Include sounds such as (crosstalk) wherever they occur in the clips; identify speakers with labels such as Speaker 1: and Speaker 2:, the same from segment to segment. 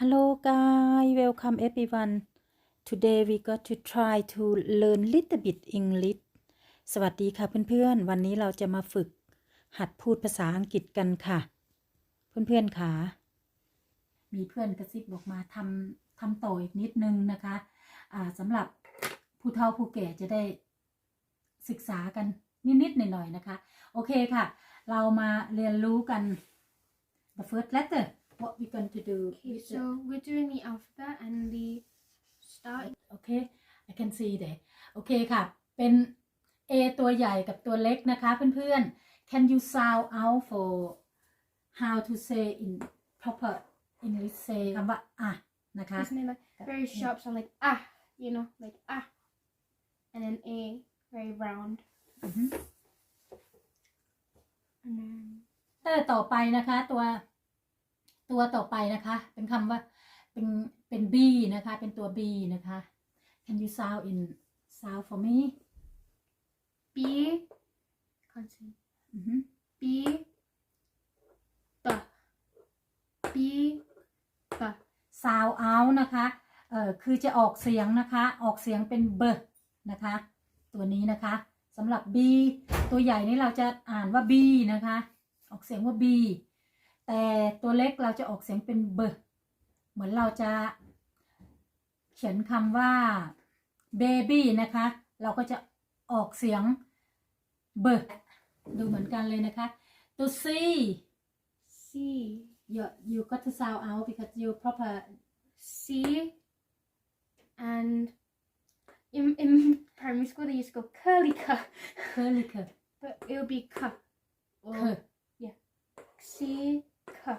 Speaker 1: Hello guys, welcome everyone. Today we got to try to learn little bit English. สวัสดีค่ะเพื่อนๆ วันนี้เราจะมาฝึก หัดพูดภาษาอังกฤษกันค่ะ เพื่อนๆค่ะมีเพื่อนกระซิบบอกมาทำทำต่ออีกนิดนึงนะคะอ่าสำหรับผู้เฒ่าผู้แก่จะได้ศึกษากันนิดๆหน่อยๆนะคะ โอเคค่ะ เรามาเรียนรู้กัน the first letter what we going to do
Speaker 2: Okay,
Speaker 1: with the-
Speaker 2: so we're doing the alphabet and the start.
Speaker 1: โอเค I can see there โอเคค่ะ เป็น A ตัวใหญ่กับตัวเล็กนะคะเพื่อนๆ Can you sound out for how to say in proper English say คำว่าอะนะคะ
Speaker 2: Isn't it like very
Speaker 1: yeah.
Speaker 2: sharp sound like ah, you know, like ah. And then A, very round.
Speaker 1: อือฮึ
Speaker 2: And then
Speaker 1: เตอร์ต่อไปนะคะตัว ตัวต่อไปนะคะ เป็นคำว่าเป็นเป็น B นะคะ เป็นตัว B นะคะ Can you sound in sound for me
Speaker 2: B, can't see.
Speaker 1: อือฮึ
Speaker 2: B, B, B, B.
Speaker 1: sound out นะคะเอ่อคือจะออกเสียงนะคะ ออกเสียงเป็นเบนะคะ ตัวนี้นะคะสำหรับ B ตัวใหญ่นี่เราจะอ่านว่า B นะคะ ออกเสียงว่า B แต่ตัวเล็กเราจะออกเสียงเป็นเบเหมือนเราจะ เขียนคำว่า baby นะคะ เราก็จะออกเสียงเบดูเหมือนกันเลยนะคะ ตัว C
Speaker 2: C,
Speaker 1: you you got to sound out because you proper
Speaker 2: C. And in, in primary school, they used to go curly cu,
Speaker 1: curly c
Speaker 2: but it'll be cu. Or,
Speaker 1: c
Speaker 2: C, cu.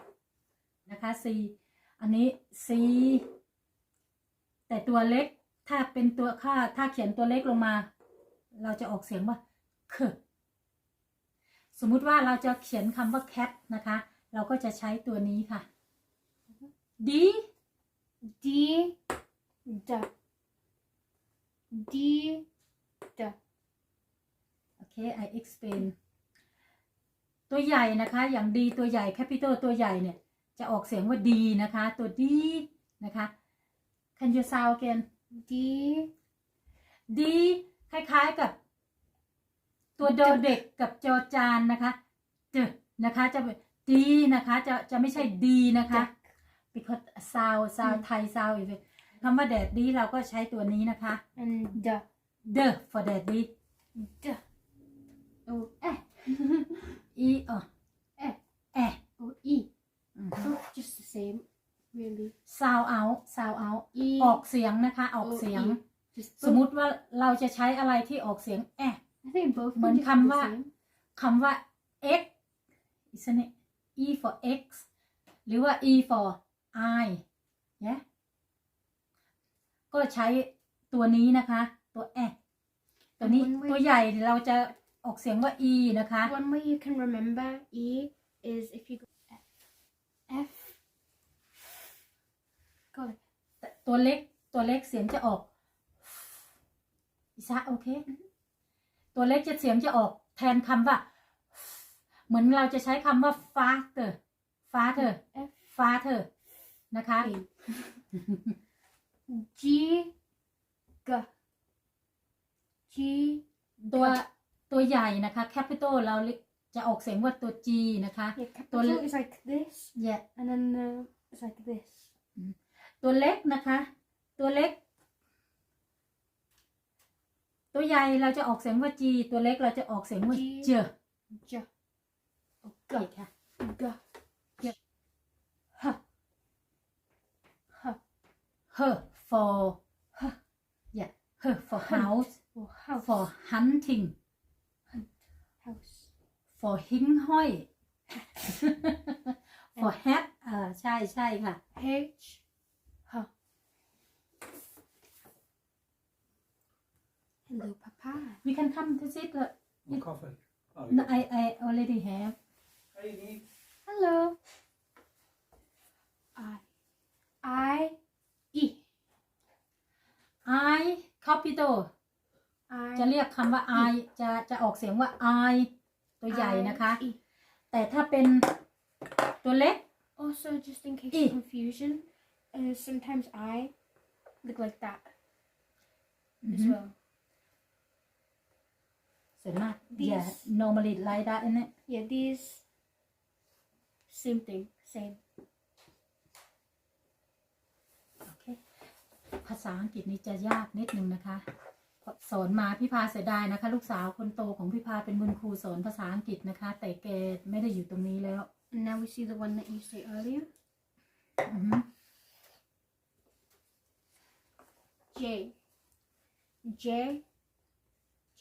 Speaker 1: นะคะ C อันนี้ C แต่ตัวเล็กถ้าเป็นตัวค่าถ้าเขียนตัวเล็กลงมา เราจะออกเสียงว่า k สมมุติว่าเราจะเขียนคำว่า cat นะคะ เราก็จะใช้ตัวนี้ค่ะ D
Speaker 2: D, D, D, D.
Speaker 1: โอเค I explain ตัวใหญ่นะคะ อย่าง D ตัวใหญ่ capital ตัวใหญ่เนี่ย จะออกเสียงว่า D นะคะ ตัว D นะคะ Can you sound again
Speaker 2: D,
Speaker 1: ดีคล้ายๆกับ ตัวดอเด็กกับจอจานนะคะเจนะคะจะเป็นดีนะคะจะจะไม่ใช่ดีนะคะ because sound sound ไทย sound อีกคำว่าแดดดีเราก็ใช้ตัวนี้นะคะ
Speaker 2: and D,
Speaker 1: the for แดดดี
Speaker 2: D. Oh, eh,
Speaker 1: อีอ๋อ
Speaker 2: eh,
Speaker 1: แอะ
Speaker 2: oh, E. Both just the same, really.
Speaker 1: sound out sound out
Speaker 2: E,
Speaker 1: ออกเสียงนะคะ ออกเสียง
Speaker 2: Oh, E. Just
Speaker 1: สม
Speaker 2: both.
Speaker 1: มุติว่าเราจะใช้อะไรที่ออกเสียงแอะ
Speaker 2: I think both
Speaker 1: เหมือน
Speaker 2: just do
Speaker 1: คำ
Speaker 2: the
Speaker 1: ว่า
Speaker 2: same.
Speaker 1: คำว่า x isn't it e for x หรือว่า e for i เนี่ยก็ใช้ตัวนี้นะคะ ตัวแอตัวนี้
Speaker 2: And when we-
Speaker 1: ตัวใหญ่เราจะ ออกเสียงว่า e นะคะ
Speaker 2: One way you can remember E is if you go F, F. Go like
Speaker 1: แต่ตัวเล็กตัวเล็กเสียงจะออกอิซะโอเค ตัวเล็กจะเสียงจะออกแทนคำว่า เหมือนเราจะใช้คำว่า father father
Speaker 2: F,
Speaker 1: father นะคะ
Speaker 2: A. G, G, G,
Speaker 1: ตัว ตัวใหญ่นะคะ capital เราจะออกเสียงว่าตัว G นะคะ
Speaker 2: Yeah, capital is like this,
Speaker 1: แย่
Speaker 2: and then uh, it's like this.
Speaker 1: ตัวเล็กนะคะ ตัวเล็ก ตัวใหญ่เราจะออกเสียงว่า G ตัวเล็กเราจะออกเสียงว่า
Speaker 2: G
Speaker 1: J
Speaker 2: J,
Speaker 1: โอเคค่ะ
Speaker 2: G,
Speaker 1: H
Speaker 2: H,
Speaker 1: her for her yeah her for house
Speaker 2: or house,
Speaker 1: for hunting
Speaker 2: house.
Speaker 1: for หิ้งห้อย (laughs) for hat เออใช่ใช่ค่ะ
Speaker 2: H, H. Hello, Papa.
Speaker 1: we can come to sit uh,
Speaker 3: More coffee. Oh,
Speaker 1: no,
Speaker 3: yeah.
Speaker 1: I I already have
Speaker 3: Hey, Nick.
Speaker 2: Hello. I, I, E.
Speaker 1: I capital
Speaker 2: I,
Speaker 1: จะเรียกคำว่า I จะจะออกเสียงว่า I ตัวใหญ่นะคะ
Speaker 2: I, E.
Speaker 1: แต่ถ้าเป็นตัวเล็ก
Speaker 2: Also, just in case
Speaker 1: E.
Speaker 2: of confusion, And sometimes I look like that as
Speaker 1: Mhm.
Speaker 2: well.
Speaker 1: ส่วนมาก
Speaker 2: These-
Speaker 1: yeah normally like that isn't it
Speaker 2: Yeah, these same thing, same.
Speaker 1: โอเคภาษาอังกฤษนี่จะยากนิดนึงนะคะเพราะ สอนมาพี่พาเสียดายนะคะ ลูกสาวคนโตของพี่พาเป็นบุญครูสอนภาษาอังกฤษนะคะ แต่แกไม่ได้อยู่ตรงนี้แล้ว
Speaker 2: And now we see the one that you say earlier.
Speaker 1: อือฮึ
Speaker 2: J. J.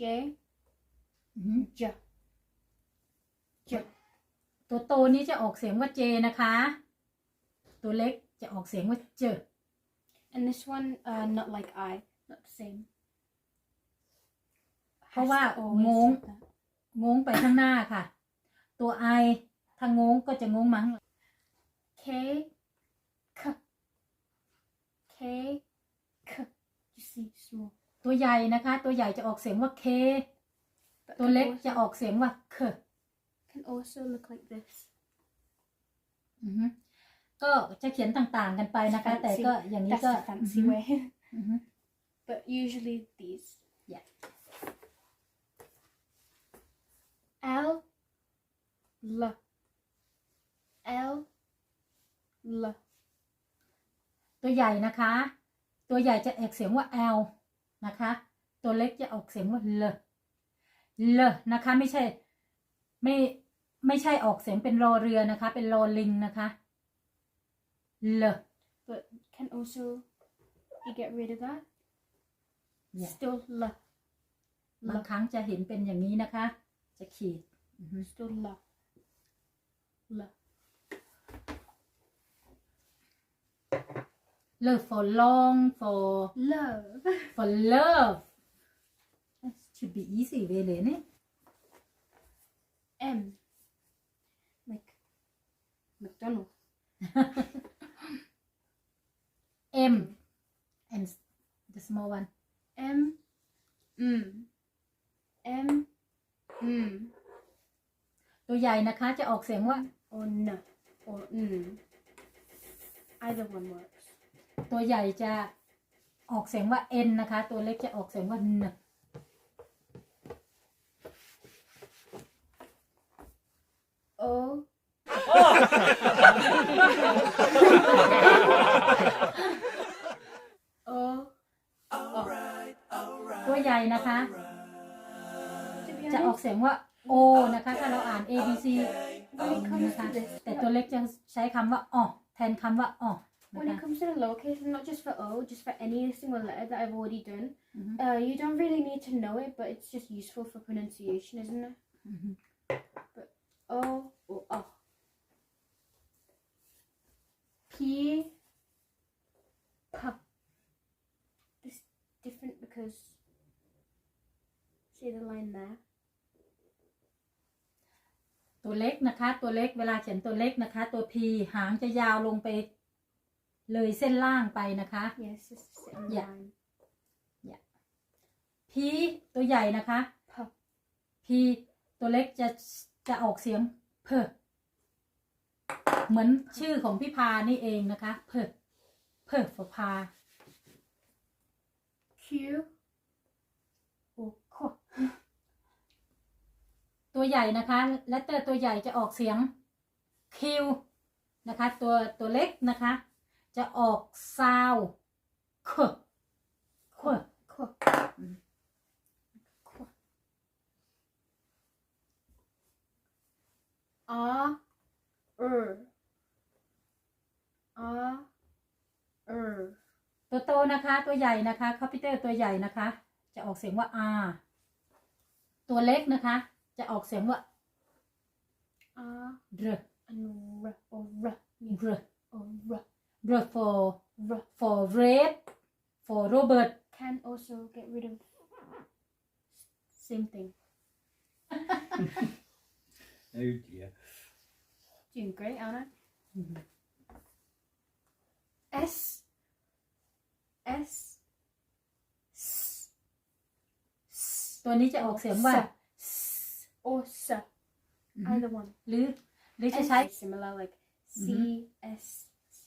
Speaker 2: J.
Speaker 1: อือฮึ
Speaker 2: J. J.
Speaker 1: ตัวโตนี้จะออกเสียงว่าเจนะคะ ตัวเล็กจะออกเสียงว่าเจ
Speaker 2: And this one, uh, not like I, not the same.
Speaker 1: เพราะว่า
Speaker 2: Has to always
Speaker 1: งง
Speaker 2: have that.
Speaker 1: งงไปข้างหน้าค่ะ ตัวไอถ้างงก็จะงงมั้ง
Speaker 2: K. K. K. K. You see, small.
Speaker 1: ตัวใหญ่นะคะ ตัวใหญ่จะออกเสียงว่าเค
Speaker 2: But
Speaker 1: ตัว
Speaker 2: can
Speaker 1: เล็ก
Speaker 2: also-
Speaker 1: จะออกเสียงว่าเค
Speaker 2: Can also look like this.
Speaker 1: อือฮึก็จะเขียนต่างๆกันไปนะคะ
Speaker 2: Fancy.
Speaker 1: แต่ก็อย่างนี้
Speaker 2: That's
Speaker 1: ก็
Speaker 2: the fancy
Speaker 1: อือฮึ
Speaker 2: way.
Speaker 1: อือฮึ
Speaker 2: but usually these.
Speaker 1: Yeah.
Speaker 2: L. L. L. L.
Speaker 1: ตัวใหญ่นะคะ ตัวใหญ่จะออกเสียงว่า L นะคะ ตัวเล็กจะออกเสียงว่า L L นะคะ ไม่ใช่ ไม่ไม่ใช่ออกเสียงเป็นรอเรือนะคะ เป็นรอลิงนะคะ L
Speaker 2: But can also you get rid of that?
Speaker 1: Yeah.
Speaker 2: Still L.
Speaker 1: บางครั้งจะเห็นเป็นอย่างนี้นะคะ أكيد
Speaker 2: دستور لا لا
Speaker 1: love for long for
Speaker 2: love. (laughs)
Speaker 1: for love. That should be easy really isn't it?
Speaker 2: M. Like McDonald. (laughs)
Speaker 1: M. And the small one.
Speaker 2: M. Mm. M. Mm.
Speaker 1: ตัวใหญ่นะคะจะออกเสียงว่า
Speaker 2: Or N. Or N. Either one works.
Speaker 1: ตัวใหญ่จะออกเสียงว่า N นะคะ ตัวเล็กจะออกเสียงว่า N
Speaker 2: when it comes
Speaker 1: นะคะ
Speaker 2: to this,
Speaker 1: แต่ตัวเล็กจะใช้คำว่าออแทนคำว่าออ
Speaker 2: when
Speaker 1: นะ
Speaker 2: it
Speaker 1: คะ
Speaker 2: comes to the lowercase, not just for O, just for any single letter that I've already done,
Speaker 1: Mhm.
Speaker 2: uh, you don't really need to know it, but it's just useful for pronunciation, isn't it?
Speaker 1: อือฮึ
Speaker 2: O or O. P. P. This different because see the line there.
Speaker 1: ตัวเล็กนะคะ ตัวเล็กเวลาเขียนตัวเล็กนะคะ ตัว P หางจะยาวลงไป เลยเส้นล่างไปนะคะ
Speaker 2: Yes, just sit in the
Speaker 1: Yeah.
Speaker 2: line.
Speaker 1: P ตัวใหญ่นะคะ
Speaker 2: P.
Speaker 1: P ตัวเล็กจะจะออกเสียงเพอเหมือนชื่อของพี่พานี่เองนะคะเพอเพอฝพา
Speaker 2: Q. Or Q.
Speaker 1: ตัวใหญ่นะคะและเตอร์ตัวใหญ่จะออกเสียง Q นะคะ ตัวตัวเล็กนะคะ จะออกซาวคค
Speaker 2: Q.
Speaker 1: Mm.
Speaker 2: Q. R. Er. R. Er.
Speaker 1: ตัวโตนะคะ ตัวใหญ่นะคะคอมพิวเตอร์ตัวใหญ่นะคะ จะออกเสียงว่า R ตัวเล็กนะคะ จะออกเสียงว่า
Speaker 2: R.
Speaker 1: R
Speaker 2: And R. Or R. Yeah.
Speaker 1: R
Speaker 2: Or R.
Speaker 1: R for
Speaker 2: R.
Speaker 1: for red for Robert
Speaker 2: Can also get rid of same thing. (laughs)
Speaker 3: Oh dear.
Speaker 2: Doing great, Anna.
Speaker 1: Mhm.
Speaker 2: S. S. S. S.
Speaker 1: ตัวนี้จะออกเสียงว่า
Speaker 2: S. Or S.
Speaker 1: อือฮึ
Speaker 2: Either one.
Speaker 1: หรือหรือจะ
Speaker 2: S
Speaker 1: ใช้
Speaker 2: is similar, like C
Speaker 1: Mhm.
Speaker 2: S C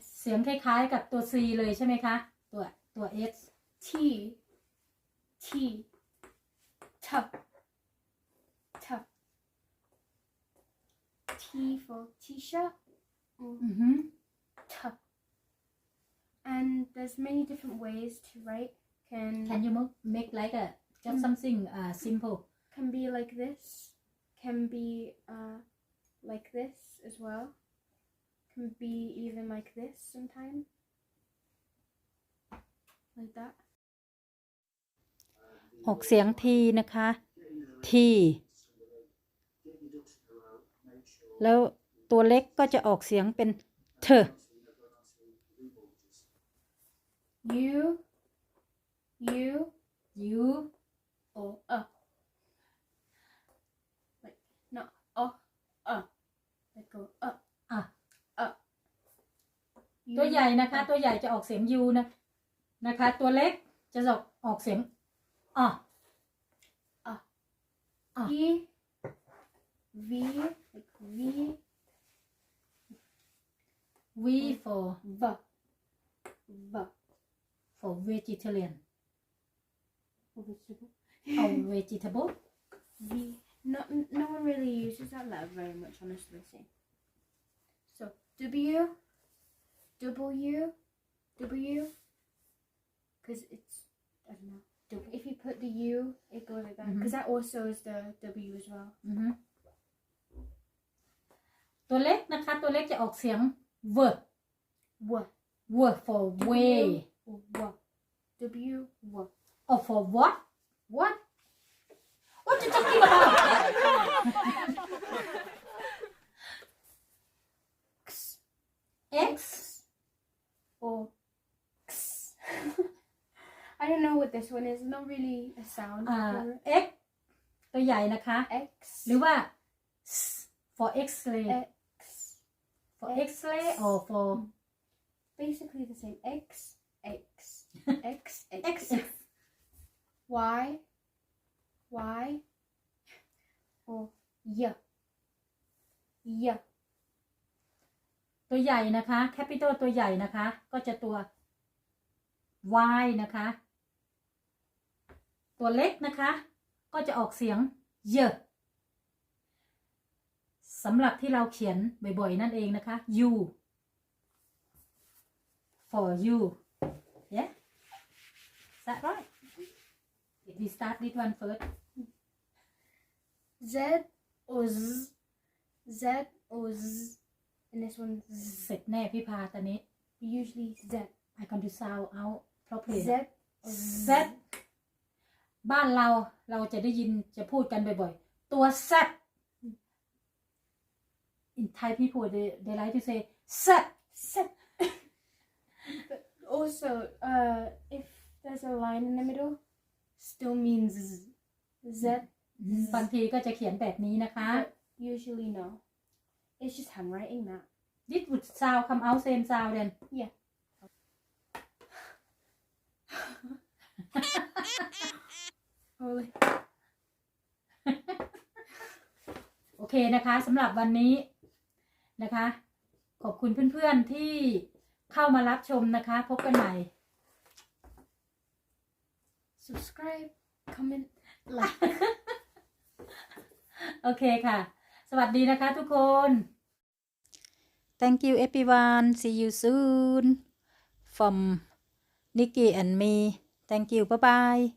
Speaker 2: S
Speaker 1: เสียงคล้ายๆกับตัว C เลยใช่ไหมคะ ตัวตัว S
Speaker 2: T T T T T for t-shirt or
Speaker 1: อือฮึ
Speaker 2: T and there's many different ways to write can
Speaker 1: Can you mo- make like a just something uh simple
Speaker 2: can be like this can be uh like this as well can be even like this sometimes like that
Speaker 1: ออกเสียงทีนะคะทีแล้วตัวเล็กก็จะออกเสียงเป็นเธอ
Speaker 2: you you
Speaker 1: you
Speaker 2: or uh like not uh uh like go up
Speaker 1: อะ
Speaker 2: up
Speaker 1: ตัว
Speaker 2: You
Speaker 1: ใหญ่นะคะ
Speaker 2: up.
Speaker 1: ตัวใหญ่จะออกเสียง u นะนะคะ ตัวเล็กจะออกออกเสียงอะ Ah.
Speaker 2: V V like V
Speaker 1: v for
Speaker 2: V V
Speaker 1: for vegetarian
Speaker 2: vegetable
Speaker 1: or vegetable
Speaker 2: V no no one really uses that letter very much honestly say so W W W because it's I don't know W- if you put the U it goes like that because that also is the W as well
Speaker 1: อือฮึตัวเล็กนะคะ ตัวเล็กจะออกเสียง v
Speaker 2: W
Speaker 1: w for way
Speaker 2: or W W W
Speaker 1: or for what what what you talking about (laughs)
Speaker 2: I don't know what this one is. Not really a sound.
Speaker 1: อ่า
Speaker 2: for it.
Speaker 1: x ตัวใหญ่นะคะ
Speaker 2: X
Speaker 1: หรือว่า s for x-ray
Speaker 2: X.
Speaker 1: for
Speaker 2: X.
Speaker 1: x-ray or for
Speaker 2: Basically the same. X X X X
Speaker 1: x x
Speaker 2: Y Y or Y Y
Speaker 1: ตัวใหญ่นะคะ capital ตัวใหญ่นะคะ ก็จะตัว y นะคะ ตัวเล็กนะคะ ก็จะออกเสียงเยสำหรับที่เราเขียนบ่อยๆ นั่นเองนะคะ you for you yeah is that right Did we start this one first
Speaker 2: Z or Z Z or Z and this one Z.
Speaker 1: เสร็จแน่พี่พาตอนนี้
Speaker 2: Usually Z
Speaker 1: I can do sound out properly
Speaker 2: Z or
Speaker 1: Z บ้านเราเราจะได้ยินจะพูดกันบ่อยๆ ตัว Z in Thai people they they like to say Z
Speaker 2: Z. but also, uh, if there's a line in the middle, still means Z. Z.
Speaker 1: บางทีก็จะเขียนแบบนี้นะคะ
Speaker 2: But usually no. It's just handwriting that.
Speaker 1: this would sound come out same sound then
Speaker 2: Yeah. Holy.
Speaker 1: โอเคนะคะสำหรับวันนี้นะคะ ขอบคุณเพื่อนๆที่เข้ามารับชมนะคะ พบกันใหม่
Speaker 2: Subscribe, comment, like.
Speaker 1: โอเคค่ะ สวัสดีนะคะทุกคน Thank you everyone see you soon from Nikki and me Thank you bye bye